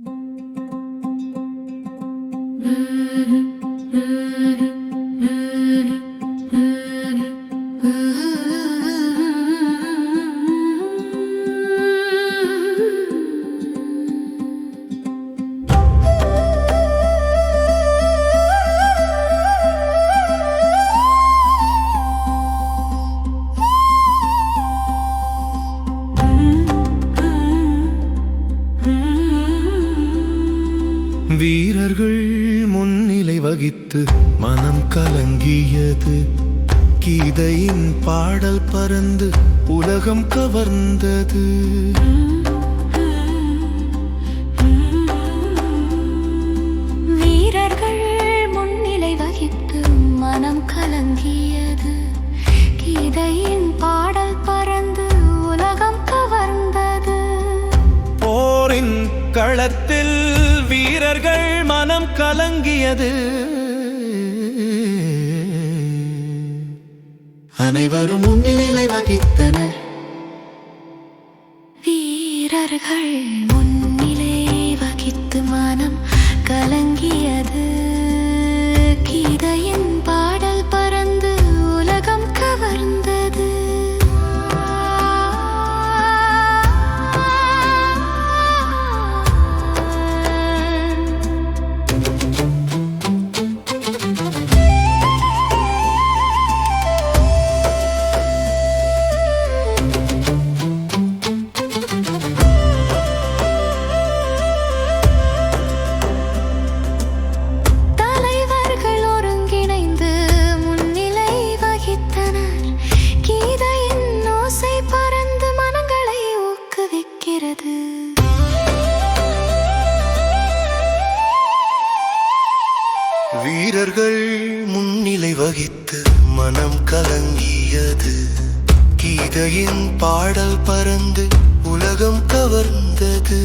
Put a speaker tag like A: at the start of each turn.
A: Mm-hmm.
B: வீரர்கள் முன்னிலை வகித்து மனம் கலங்கியது. கீதையின் பாடல் பறந்து உலகம் கவர்ந்தது.
A: களத்தில் வீரர்கள் மனம் கலங்கியது. அனைவரும் முன்னிலை வகித்தனர்.
B: வீரர்கள் முன்னிலை வகித்து மனம்
A: வீரர்கள் முன்னிலை வகித்து மனம் கலங்கியது. கீதையின் பாடல் பறந்து உலகம் கவர்ந்தது.